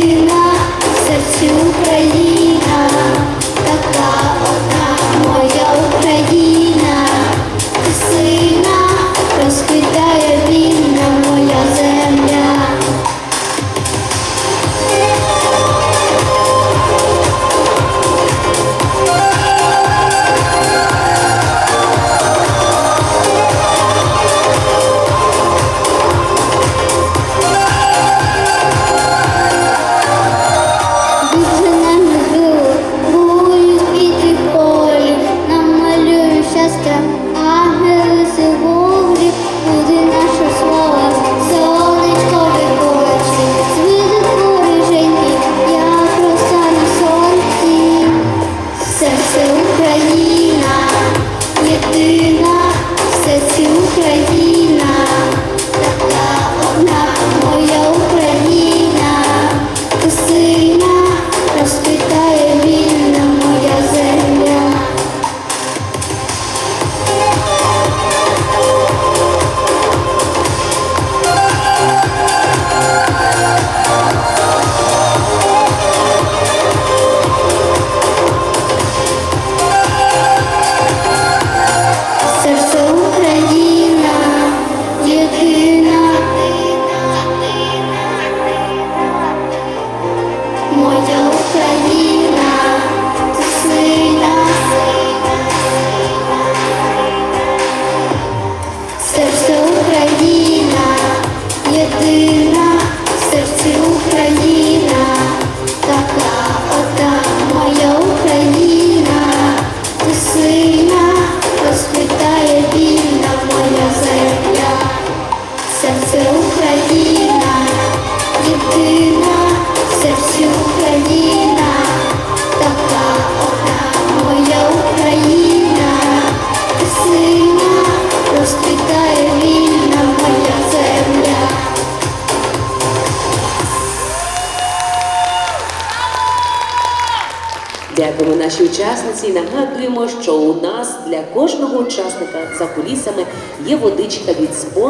єдина в серці Україна. Дякуємо нашій учасниці і нагадуємо, що у нас для кожного учасника за кулісами є водичка від спон.